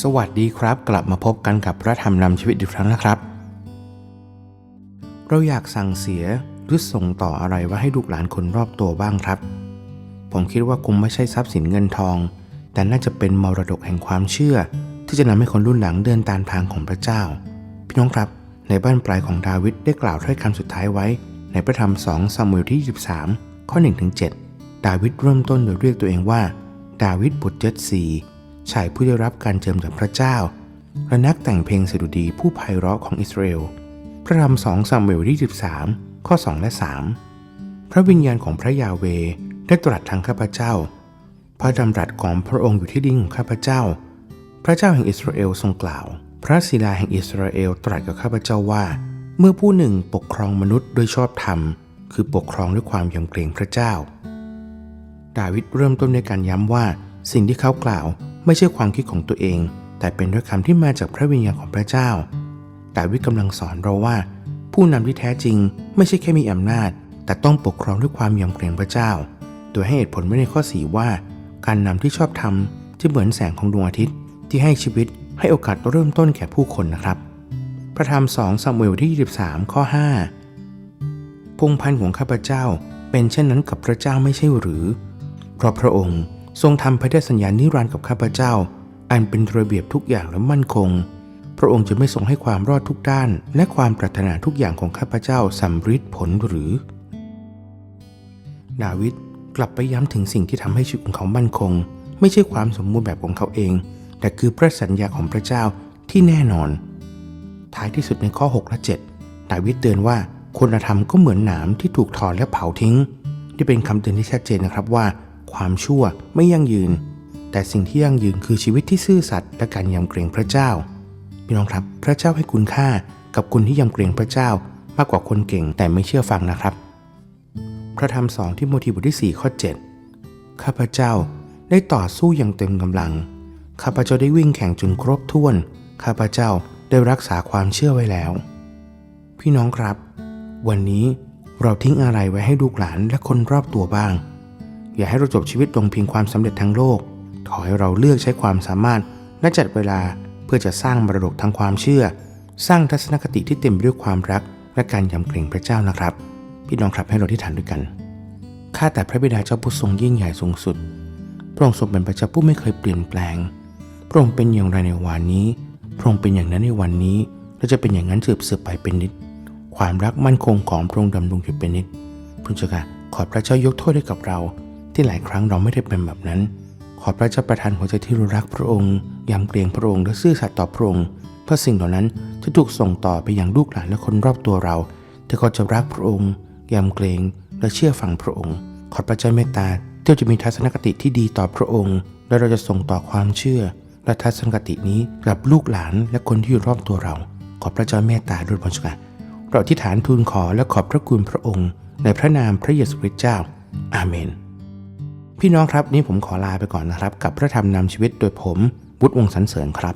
สวัสดีครับ กลับมาพบกันกับพระธรรมนำชีวิตอีกครั้งนะครับ เราอยากสั่งเสียหรือส่งต่ออะไรไว้ให้ลูกหลานคนรอบตัวบ้างครับ ผมคิดว่าคงไม่ใช่ทรัพย์สินเงินทอง แต่น่าจะเป็นมรดกแห่งความเชื่อ ที่จะนำให้คนรุ่นหลังเดินตามทางของพระเจ้า พี่น้องครับ ในบ้านปลายของดาวิดได้กล่าวถ้อยคำสุดท้ายไว้ ในพระธรรม2ซามูเอลที่ 23 ข้อ1ถึง7ดาวิดเริ่มต้นโดยเรียกตัวเองว่า ดาวิดบุตรเจดซี ชายผู้ได้รับการเจิมจากพระเจ้า และนักแต่งเพลงสดุดีผู้ไพเราะของอิสราเอล พระธรรม2ซามูเอลที่13 ข้อ 2 และ 3 พระวิญญาณของพระยาเวได้ตรัสทางข้าพเจ้า พระดำรัสของพระองค์อยู่ที่ดิ้งของข้าพเจ้า พระเจ้าแห่งอิสราเอลทรงกล่าว พระศิลาแห่งอิสราเอลตรัสกับข้าพเจ้าว่า เมื่อผู้หนึ่งปกครองมนุษย์โดยชอบธรรม คือปกครองด้วยความยำเกรงพระเจ้า ดาวิดเริ่มต้นในการย้ำว่า สิ่งที่เขากล่าว ไม่ใช่ความคิดของตัวเอง แต่เป็นด้วยคำที่มาจากพระวิญญาณของพระเจ้า ดาวิดกำลังสอนเราว่า ผู้นำที่แท้จริง ไม่ใช่แค่มีอำนาจ แต่ต้องปกครองด้วยความยำเกรงพระเจ้า โดยให้เหตุผลไว้ในข้อสีว่า การนำที่ชอบธรรมที่เหมือนแสงของดวงอาทิตย์ ที่ให้ชีวิตให้โอกาสเริ่มต้นแก่ผู้คนนะครับ พระธรรม2ซามูเอลที่ 23 ข้อ 5 พงพันธุ์ของข้าพเจ้าเป็นเช่นนั้นกับพระเจ้าไม่ใช่หรือ เพราะพระองค์ ทรงทำพันธสัญญานิรันดร์กับข้าพเจ้า อันเป็นระเบียบทุกอย่างและมั่นคง พระองค์จะไม่ทรงให้ความรอดทุกด้าน และความปรารถนาทุกอย่างของข้าพเจ้าสำฤทธิ์ผลหรือ ดาวิดกลับไปย้ำถึงสิ่งที่ทำให้ชีวิตของเขามั่นคง ไม่ใช่ความสมบูรณ์แบบของเขาเอง แต่คือพระสัญญาของพระเจ้าที่แน่นอน ท้ายที่สุดในข้อ 6 และ 7 ดาวิดเตือนว่าคุณธรรมก็เหมือนหนามที่ถูกถอนและเผาทิ้ง ที่เป็นคำเตือนที่ชัดเจนนะครับว่า ความชั่วไม่ยั่งยืน แต่สิ่งที่ยั่งยืนคือชีวิตที่ซื่อสัตย์และการยำเกรงพระเจ้า พี่น้องครับพระเจ้าให้คุณค่ากับคนที่ยำเกรงพระเจ้ามากกว่าคนเก่งแต่ไม่เชื่อฟังนะครับ พระธรรมสองที่โมทีบทที่ 4 ข้อ 7 ข้าพเจ้าได้ต่อสู้อย่างเต็มกำลัง ข้าพเจ้าได้วิ่งแข่งจนครบถ้วน ข้าพเจ้าได้รักษาความเชื่อไว้แล้ว พี่น้องครับ วันนี้เราทิ้งอะไรไว้ให้ลูกหลานและคนรอบตัวบ้าง อย่าให้เราจบชีวิตลงเพียงความสำเร็จทางโลก ขอให้เราเลือกใช้ความสามารถและจัดเวลาเพื่อจะสร้างมรดกทางความเชื่อ สร้างทัศนคติที่เต็มไปด้วยความรัก และการยำเกรงพระเจ้านะครับ พี่น้องครับให้เราที่ฐานด้วยกันข้าแต่พระบิดาเจ้าผู้ทรงยิ่งใหญ่สูงสุด พระองค์ทรงเป็นพระเจ้าผู้ไม่เคยเปลี่ยนแปลง พระองค์เป็นอย่างไรในวันนี้ พระองค์เป็นอย่างนั้นในวันนี้ และจะเป็นอย่างนั้นสืบสืบไปเป็นนิด ความรักมั่นคงของพระองค์ดำรงอยู่เป็นนิดพระเจ้าค่ะขอพระเจ้ายกโทษให้กับเรา ที่หลายครั้งเราไม่ได้เป็นแบบนั้น ขอพระเจ้าประทานหัวใจที่รักพระองค์ยำเกรงพระองค์และซื่อสัตย์ต่อพระองค์เพื่อสิ่งเหล่านั้นจะถูกส่งต่อไปอยังลูกหลานและคนรอบตัวเราที่เขาจะรักพระองค์ยำเกรงและเชื่อฟังพระองค์ ขอพระเจ้าเมตตาที่เราจะมีทัศนคติที่ดีต่อพระองค์ และเราจะส่งต่อความเชื่อ และทัศนคตินี้กับลูกหลานและคนที่อยู่รอบตัวเรา ขอพระเจ้าเมตตาด้วยพระเจ้าเราอธิษฐานทูลขอและขอบพระคุณพระองค์ ในพระนามพระเยซูคริสต์เจ้า อาเมน พี่น้องครับนี่ผมขอลาไปก่อนนะครับ กับพระธรรมนำชีวิตโดยผมวุฒิวงศ์สันเสริญครับ